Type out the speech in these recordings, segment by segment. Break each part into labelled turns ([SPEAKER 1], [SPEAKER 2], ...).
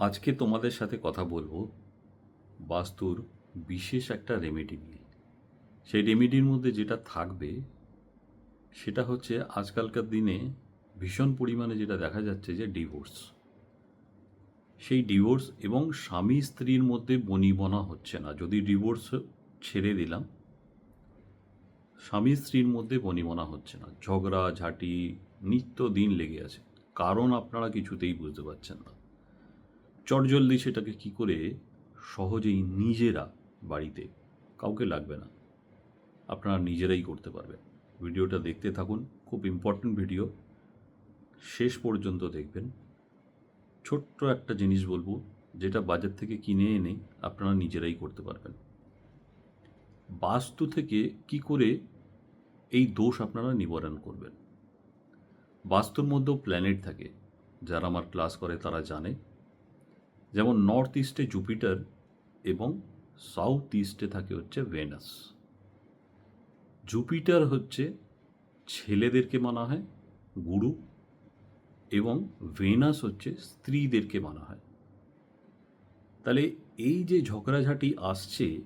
[SPEAKER 1] আজকে তোমাদের সাথে কথা বলব বাস্তুর বিশেষ একটা রেমেডি নিয়ে। সেই রেমেডির মধ্যে যেটা থাকবে, সেটা হচ্ছে আজকালকার দিনে ভীষণ পরিমাণে যেটা দেখা যাচ্ছে যে ডিভোর্স সেই ডিভোর্স এবং স্বামী স্ত্রীর মধ্যে বনিবনা হচ্ছে না। যদি ডিভোর্স ছেড়ে দিলাম, স্বামী স্ত্রীর মধ্যে বনিবনা হচ্ছে না। ঝগড়া, ঝাঁটি, নিত্য দিন লেগে আছে। কারণ আপনারা কিছুতেই বুঝতে পারছেন না। চটজলদি সেটাকে কি করে সহজেই নিজেরা বাড়িতে কাউকে লাগবে না। আপনারা নিজেরাই করতে পারবেন। ভিডিওটা দেখতে থাকুন, খুব ইম্পর্ট্যান্ট ভিডিও শেষ পর্যন্ত দেখবেন। ছোট্ট একটা জিনিস বলব, যেটা বাজার থেকে কিনে এনে আপনারা নিজেরাই করতে পারবেন। বাস্তু থেকে কি করে এই দোষ আপনারা নিবারণ করবেন? বাস্তুর মধ্যেও প্ল্যানেট থাকে। যারা আমার ক্লাস করে, তারা জানে। যেমন নর্থ ইস্টে জুপিটার এবং সাউথ ইস্টে থাকে হচ্ছে ভেনাস জুপিটার হচ্ছে ছেলেদেরকে মানা হয়, গুরু, এবং ভেনাস হচ্ছে স্ত্রীদেরকে মানা হয়। তাহলে এই যে ঝগড়াঝাটি আসছে,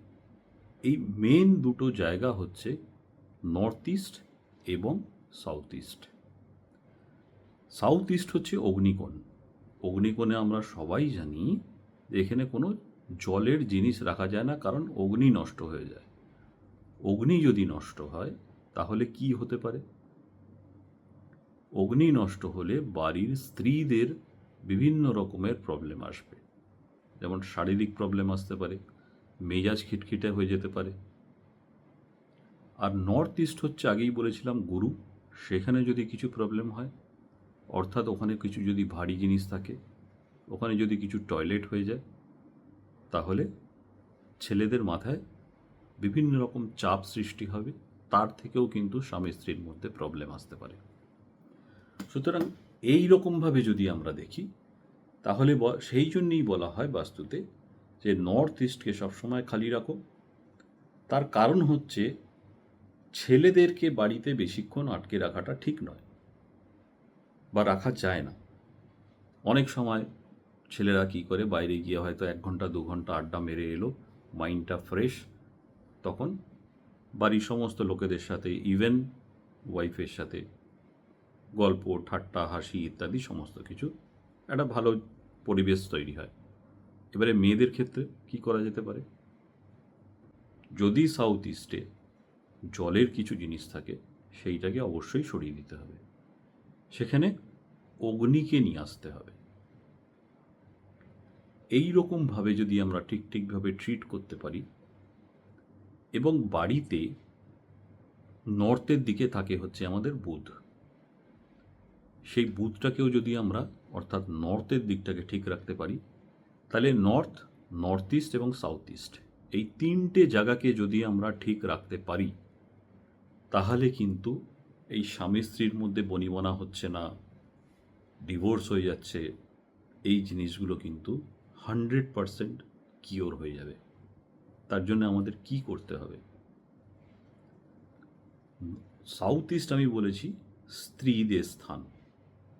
[SPEAKER 1] এই মেন দুটো জায়গা হচ্ছে নর্থ ইস্ট এবং সাউথ ইস্ট সাউথ ইস্ট হচ্ছে অগ্নিকোণ। অগ্নিকোণে আমরা সবাই জানি এখানে কোনো জলের জিনিস রাখা যায় না, কারণ অগ্নি নষ্ট হয়ে যায়। অগ্নি যদি নষ্ট হয়, তাহলে কি হতে পারে? অগ্নি নষ্ট হলে বাড়ির স্ত্রীদের বিভিন্ন রকমের প্রবলেম আসবে। যেমন শারীরিক প্রবলেম আসতে পারে, মেজাজ খিটখিটে হয়ে যেতে পারে। আর নর্থ ইস্ট হচ্ছে আগেই বলেছিলাম গুরু, সেখানে যদি কিছু প্রবলেম হয় অর্থাৎ ওখানে কিছু যদি ভারী জিনিস থাকে, ওখানে যদি কিছু টয়লেট হয়ে যায়, তাহলে ছেলেদের মাথায় বিভিন্ন রকম চাপ সৃষ্টি হবে, তার থেকেও কিন্তু স্বামী স্ত্রীর মধ্যে প্রবলেম আসতে পারে। সুতরাং এই রকমভাবে যদি আমরা দেখি, তাহলে সেই জন্যই বলা হয় বাস্তুতে যে নর্থ ইস্টকে সবসময় খালি রাখো। তার কারণ হচ্ছে ছেলেদেরকে বাড়িতে বেশিক্ষণ আটকে রাখাটা ঠিক নয়। রাখা যায় না। অনেক সময় ছেলেরা কি করে, বাইরে গিয়ে হয়তো এক ঘণ্টা, দু ঘণ্টা আড্ডা মেরে এলো, মাইন্ডটা ফ্রেশ, তখন বাড়ির সমস্ত লোকেদের সাথে, ইভেন ওয়াইফের সাথে গল্প, ঠাট্টা, হাসি ইত্যাদি সমস্ত কিছু একটা ভালো পরিবেশ তৈরি হয়। এবারে মেয়েদের ক্ষেত্রে কি করা যেতে পারে? যদি সাউথ ইস্টে জলের কিছু জিনিস থাকে, সেইটাকে অবশ্যই সরিয়ে দিতে হবে। সেখানে অগ্নিকে নিয়ে আসতে হবে। এই রকমভাবে যদি আমরা ঠিক ঠিকভাবে ট্রিট করতে পারি এবং বাড়িতে নর্থের দিকে থাকে হচ্ছে আমাদের বুধ। সেই বুধটাকেও যদি আমরা অর্থাৎ নর্থের দিকটাকে ঠিক রাখতে পারি, তাহলে নর্থ নর্থ ইস্ট এবং সাউথ ইস্ট এই তিনটে জায়গাকে যদি আমরা ঠিক রাখতে পারি, তাহলে কিন্তু এই স্বামী স্ত্রীর মধ্যে বনিবনা হচ্ছে না ডিভোর্স হয়ে যাচ্ছে, এই জিনিসগুলো কিন্তু হান্ড্রেড পারসেন্ট কিওর হয়ে যাবে। তার জন্য আমাদের কি করতে হবে? সাউথ ইস্ট আমি বলেছি স্ত্রীদের স্থান,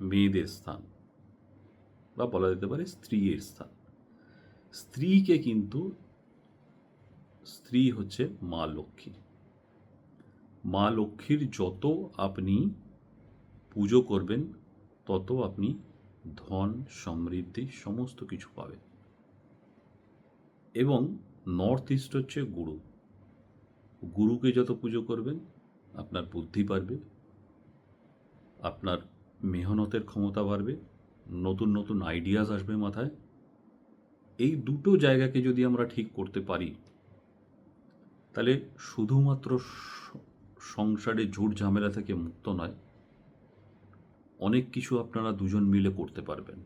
[SPEAKER 1] মেয়েদের স্থান, বা বলা যেতে পারে স্ত্রীর স্থান। স্ত্রীকে কিন্তু স্ত্রী হচ্ছে মা লক্ষ্মী। মা লক্ষ্মীর যত আপনি পুজো করবেন, তত আপনি ধন, সমৃদ্ধি সমস্ত কিছু পাবেন। এবং নর্থ ইস্ট হচ্ছে গুরু। গুরুকে যত পুজো করবেন, আপনার বুদ্ধি বাড়বে, আপনার মেহনতের ক্ষমতা বাড়বে, নতুন নতুন আইডিয়াস আসবে মাথায়। এই দুটো জায়গাকে যদি আমরা ঠিক করতে পারি, তাহলে শুধুমাত্র সংসারে ঝুট ঝামেলা থেকে মুক্ত নয়। অনেক কিছু আপনারা দুজন মিলে করতে পারবেন।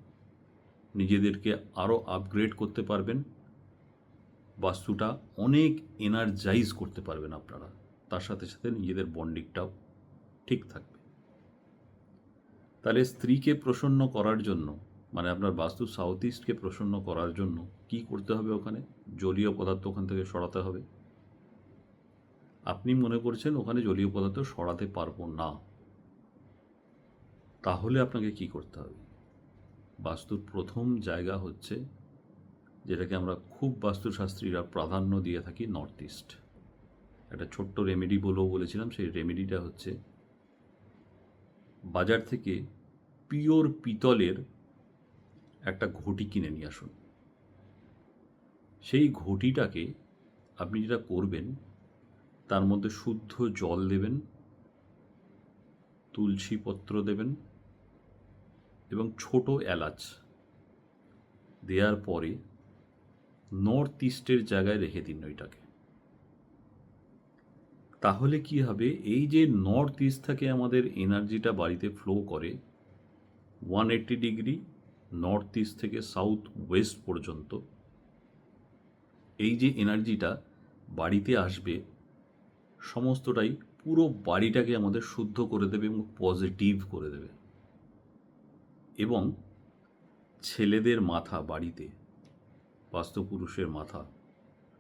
[SPEAKER 1] নিজেদেরকে আরও আপগ্রেড করতে পারবেন। বাস্তুটা অনেক এনার্জাইজ করতে পারবেন আপনারা। তার সাথে সাথে নিজেদের বন্ডিংটাও ঠিক থাকবে। তাহলে স্ত্রীকে প্রসন্ন করার জন্য মানে আপনার বাস্তু সাউথ ইস্টকে প্রসন্ন করার জন্য কি করতে হবে ওখানে? জলীয় পদার্থ ওখান থেকে সরাতে হবে। আপনি মনে করছেন ওখানে জলীয় পদার্থ সরাতে পারব না। তাহলে আপনাকে কি করতে হবে? বাস্তুর প্রথম জায়গা হচ্ছে যেটাকে আমরা খুব বাস্তুশাস্ত্রীরা প্রাধান্য দিয়ে থাকি, নর্থ ইস্ট। একটা ছোট্ট রেমেডি বলেও বলেছিলাম, সেই রেমেডিটা হচ্ছে বাজার থেকে পিওর পিতলের একটা ঘটি কিনে নিয়ে আসুন। সেই ঘটিটাকে আপনি যেটা করবেন তার মধ্যে শুদ্ধ জল দেবেন, তুলসী পত্র দেবেন এবং ছোট এলাচ দেওয়ার পরে নর্থ ইস্টের জায়গায় রেখে দিন ওইটাকে। তাহলে কি হবে? এই যে নর্থ ইস্ট থেকে আমাদের এনার্জিটা বাড়িতে ফ্লো করে one eighty degree north east থেকে সাউথ ওয়েস্ট পর্যন্ত, এই যে এনার্জিটা বাড়িতে আসবে সমস্তটাই পুরো বাড়িটাকে আমাদের শুদ্ধ করে দেবে এবং পজিটিভ করে দেবে। এবং ছেলেদের মাথা বাড়িতে, বাস্তুপুরুষের মাথা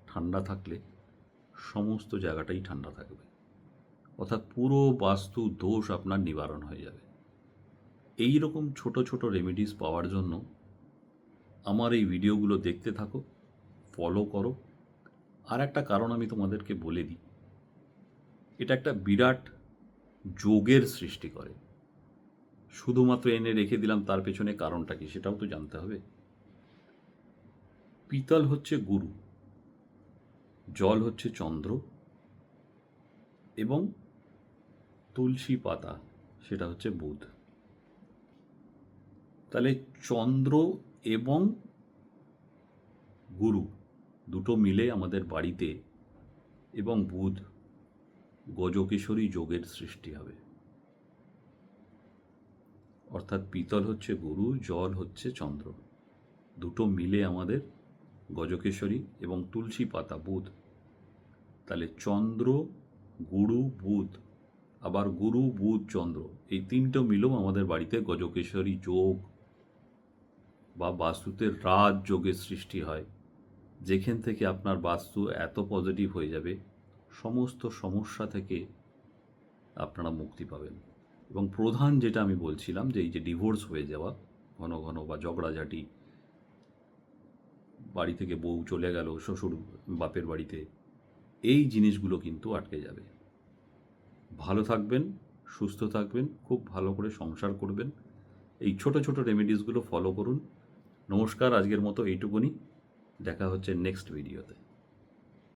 [SPEAKER 1] ঠান্ডা থাকলে সমস্ত জায়গাটাই ঠান্ডা থাকবে। অর্থাৎ পুরো বাস্তু দোষ আপনার নিবারণ হয়ে যাবে। এই রকম ছোট ছোট রেমেডিস পাওয়ার জন্য আমার এই ভিডিওগুলো দেখতে থাকো ফলো করো। আর একটা কারণ আমি তোমাদেরকে বলে দিই একটা বিরাট যোগের সৃষ্টি করে। শুধুমাত্র এনে রেখে দিলাম তার পেছনে কারণটা কি সেটাও তো জানতে হবে। পিতল হচ্ছে গুরু, জল হচ্ছে চন্দ্র এবং তুলসী পাতা, সেটা হচ্ছে বুধ। তাহলে চন্দ্র এবং গুরু দুটো মিলে আমাদের বাড়িতে এবং বুধ গজকেশরী যোগের সৃষ্টি হবে। অর্থাৎ পিতল হচ্ছে গুরু, জল হচ্ছে চন্দ্র। দুটো মিলে আমাদের গজকেশরী এবং তুলসী পাতা, বুধ। তাহলে চন্দ্র, গুরু, বুধ, আবার গুরু, বুধ, চন্দ্র, এই তিনটে মিলেও আমাদের বাড়িতে গজকেশরী যোগ বা বাস্তুতে রাজ যোগের সৃষ্টি হয়। যেখান থেকে আপনার বাস্তু এত পজিটিভ হয়ে যাবে সমস্ত সমস্যা থেকে আপনারা মুক্তি পাবেন। এবং প্রধান যেটা আমি বলছিলাম যে এই যে ডিভোর্স হয়ে যাওয়া, ঘন ঘন বা ঝগড়াঝাটি, বাড়ি থেকে বউ চলে গেল, শ্বশুর বাপের বাড়িতে, এই জিনিসগুলো কিন্তু আটকে যাবে। ভালো থাকবেন, সুস্থ থাকবেন, খুব ভালো করে সংসার করবেন। এই ছোট ছোট রেমেডিসগুলো ফলো করুন। নমস্কার, আজকের মতো এইটুকুনি। দেখা হচ্ছে নেক্সট ভিডিওতে